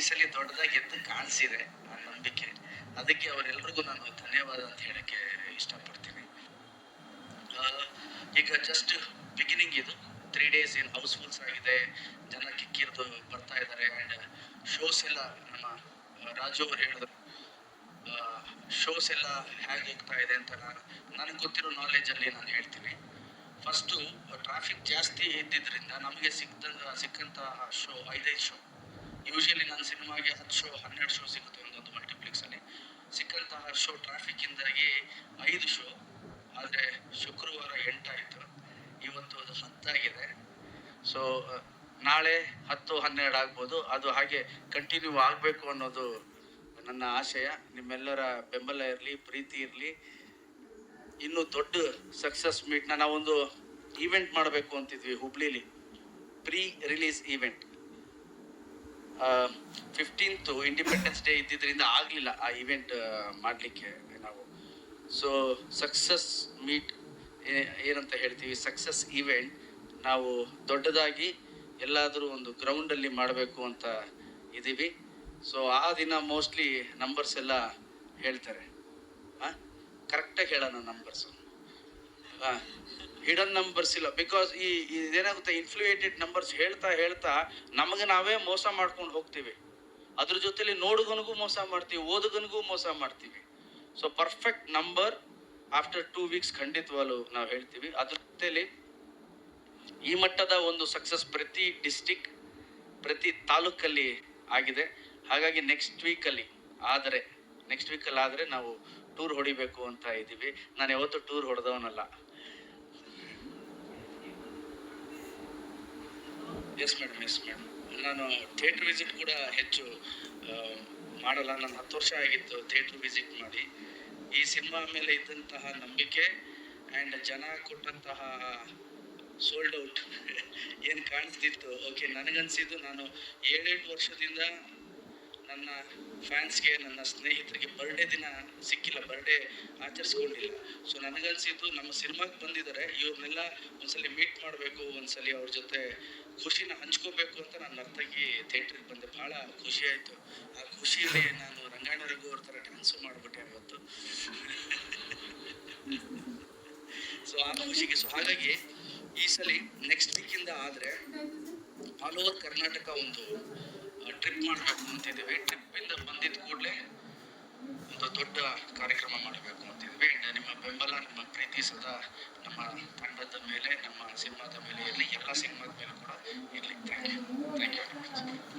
ಈ ಸಲ ದೊಡ್ಡದಾಗಿ ಎದ್ದು ಕಾಣಿಸಿದೆ ನನ್ನ ನಂಬಿಕೆ. ಅದಕ್ಕೆ ಅವರೆಲ್ಲರಿಗೂ ನಾನು ಧನ್ಯವಾದ ಅಂತ ಹೇಳಕ್ಕೆ ಇಷ್ಟಪಡ್ತೀನಿ. ಈಗ ಜಸ್ಟ್ ಬಿಗಿನಿಂಗ್ ಇದು. ತ್ರೀ ಡೇಸ್ ಏನು ಹೌಸ್ಫುಲ್ಸ್ ಆಗಿದೆ. ಜನ ಕಿಕ್ಕಿರ್ದು ಬರ್ತಾ ಇದ್ದಾರೆ ಆ್ಯಂಡ್ ಶೋಸ್ ಎಲ್ಲ ನಮ್ಮ ರಾಜು ಅವರು ಹೇಳಿದ್ರು. ಶೋಸ್ ಎಲ್ಲ ಹೇಗೆ ಹೋಗ್ತಾ ಇದೆ ಅಂತ ನಾನು, ನನಗೆ ಗೊತ್ತಿರೋ ನಾಲೆಜಲ್ಲಿ ನಾನು ಹೇಳ್ತೀನಿ. ಫಸ್ಟು ಟ್ರಾಫಿಕ್ ಜಾಸ್ತಿ ಇದ್ದಿದ್ದರಿಂದ ನಮಗೆ ಸಿಕ್ಕ ಸಿಕ್ಕಂತಹ ಶೋ ಐದೈದು ಶೋ ಯೂಶಲಿ ನನ್ನ ಸಿನಿಮಾಗೆ ಹತ್ತು ಶೋ ಹನ್ನೆರಡು ಶೋ ಸಿಗುತ್ತೆ ಒಂದೊಂದು ಮಲ್ಟಿಪ್ಲೆಕ್ಸಲ್ಲಿ ಸಿಕ್ಕಂತಹ ಶೋ ಟ್ರಾಫಿಕ್ಕಿಂದಾಗಿ ಐದು ಶೋ ಆದರೆ ಶುಕ್ರವಾರ ಎಂಟಾಯಿತು. ಇವತ್ತು ಅದು ಹತ್ತಾಗಿದೆ. ಸೊ ನಾಳೆ ಹತ್ತು, ಹನ್ನೆರಡು ಆಗ್ಬೋದು. ಅದು ಹಾಗೆ ಕಂಟಿನ್ಯೂ ಆಗಬೇಕು ಅನ್ನೋದು ನನ್ನ ಆಶಯ. ನಿಮ್ಮೆಲ್ಲರ ಬೆಂಬಲ ಇರಲಿ, ಪ್ರೀತಿ ಇರಲಿ. ಇನ್ನೂ ದೊಡ್ಡ ಸಕ್ಸಸ್ ಮೀಟ್ನ ನಾವೊಂದು ಈವೆಂಟ್ ಮಾಡಬೇಕು ಅಂತಿದ್ವಿ ಹುಬ್ಳಿಲಿ. Pre release event fifteenth independence day ಇದ್ದಿದ್ದರಿಂದ ಆಗಲಿಲ್ಲ ಆ ಇವೆಂಟ್ ಮಾಡಲಿಕ್ಕೆ ನಾವು. ಸೊ ಸಕ್ಸಸ್ ಮೀಟ್ ಏನಂತ ಹೇಳ್ತೀವಿ? ಸಕ್ಸಸ್ ಈವೆಂಟ್ ನಾವು ದೊಡ್ಡದಾಗಿ ಎಲ್ಲಾದರೂ ಒಂದು ಗ್ರೌಂಡಲ್ಲಿ ಮಾಡಬೇಕು ಅಂತ ಇದ್ದೀವಿ. ಸೊ ಆ ದಿನ ಮೋಸ್ಟ್ಲಿ ನಂಬರ್ಸ್ ಎಲ್ಲ ಹೇಳ್ತಾರೆ. ಹಾಂ ಕರೆಕ್ಟಾಗಿ ಹೇಳೋಣ ನಂಬರ್ಸು ಹಿಡನ್ ನಂಬರ್ಸ್ ಇಲ್ಲ. ಬಿಕಾಸ್ ಈ ಇದೇನಾಗುತ್ತೆ ಇನ್ಫ್ಲೂಯೇಟೆಡ್ ನಂಬರ್ಸ್ ಹೇಳ್ತಾ ಹೇಳ್ತಾ ನಮಗೆ ನಾವೇ ಮೋಸ ಮಾಡ್ಕೊಂಡು ಹೋಗ್ತೀವಿ. ಅದ್ರ ಜೊತೆಲಿ ನೋಡುಗನಿಗೂ ಮೋಸ ಮಾಡ್ತೀವಿ, ಓದುಗನಿಗೂ ಮೋಸ ಮಾಡ್ತೀವಿ. So perfect number after two weeks ಖಂಡಿತವಾಗ್ಲು ನಾವು ಹೇಳ್ತೀವಿ. ಅದ್ರ ಜೊತೆಲಿ ಈ ಮಟ್ಟದ ಒಂದು ಸಕ್ಸಸ್ ಪ್ರತಿ ಡಿಸ್ಟಿಕ್ ಪ್ರತಿ ತಾಲೂಕಲ್ಲಿ ಆಗಿದೆ. ಹಾಗಾಗಿ ನೆಕ್ಸ್ಟ್ ವೀಕಲ್ಲಿ ಆದರೆ ನೆಕ್ಸ್ಟ್ ವೀಕಲ್ಲಿ ಆದರೆ ನಾವು ಟೂರ್ ಹೊಡಿಬೇಕು ಅಂತ ಇದ್ದೀವಿ. ನಾನು ಯಾವತ್ತೂ ಟೂರ್ ಹೊಡೆದವನಲ್ಲ. ಎಸ್ ಮೇಡಮ್ ಎಸ್ ಮೇಡಮ್ ನಾನು ಥಿಯೇಟ್ರ್ ವಿಸಿಟ್ ಕೂಡ ಹೆಚ್ಚು ಮಾಡಲ್ಲ. ನಾನು ಹತ್ತು ವರ್ಷ ಆಗಿತ್ತು ಥಿಯೇಟ್ರ್ ವಿಸಿಟ್ ಮಾಡಿ. ಈ ಸಿನಿಮಾ ಮೇಲೆ ಇದ್ದಂತಹ ನಂಬಿಕೆ ಆ್ಯಂಡ್ ಜನ ಕೊಟ್ಟಂತಹ ಸೋಲ್ಡ್ ಔಟ್ ಏನು ಕಾಣಿಸ್ತಿತ್ತು ಓಕೆ ನನಗನ್ಸಿದ್ದು ನಾನು ಏಳೆಂಟು ವರ್ಷದಿಂದ ನನ್ನ ಫ್ಯಾನ್ಸ್ಗೆ ನನ್ನ ಸ್ನೇಹಿತರಿಗೆ ಬರ್ಡೇ ದಿನ ಸಿಕ್ಕಿಲ್ಲ ಬರ್ಡೇ ಆಚರಿಸ್ಕೊಂಡಿಲ್ಲ. ಸೊ ನನಗನ್ಸಿದ್ದು ನಮ್ಮ ಸಿನಿಮಾಗೆ ಬಂದಿದ್ದಾರೆ ಇವ್ರನ್ನೆಲ್ಲ ಒಂದ್ಸಲಿ ಮೀಟ್ ಮಾಡಬೇಕು, ಒಂದ್ಸಲಿ ಅವ್ರ ಜೊತೆ ಖುಷಿನ ಹಂಚ್ಕೋಬೇಕು ಅಂತ ನಾನು ನರ್ತಕಿ ಥಿಯೇಟ್ರಿಗೆ ಬಂದೆ. ಭಾಳ ಖುಷಿ ಆಯಿತು. ಆ ಖುಷಿಯಲ್ಲಿ ನಾನು ರಂಗಾಯಣ ರಘು ಅವ್ರ ಥರ ಡ್ಯಾನ್ಸು ಮಾಡಿಬಿಟ್ಟೆ ಅವತ್ತು. ಸೊ ಆ ಖುಷಿಗೆ ಸೊ ಹಾಗಾಗಿ ಈ ಸಲ ನೆಕ್ಸ್ಟ್ ವೀಕಿಂದ ಆದರೆ ಆಲ್ ಓವರ್ ಕರ್ನಾಟಕ ಒಂದು ಟ್ರಿಪ್ ಮಾಡಬೇಕು ಅಂತಿದ್ದೀವಿ. ಟ್ರಿಪ್ಪಿಂದ ಬಂದಿದ್ದ ಕೂಡಲೇ ಒಂದು ದೊಡ್ಡ ಕಾರ್ಯಕ್ರಮ ಮಾಡಬೇಕು ಅಂತಿದ್ವಿ And ನಿಮ್ಮ ಬೆಂಬಲ, ನಿಮ್ಮ ಪ್ರೀತಿ ಸದಾ ನಮ್ಮ ತಂಡದ ಮೇಲೆ, ನಮ್ಮ ಸಿನಿಮಾದ ಮೇಲೆ, ಇರಲಿ, ಎಲ್ಲ ಸಿನಿಮಾದ ಮೇಲೆ ಕೂಡ ಇರಲಿ. Thank you thank you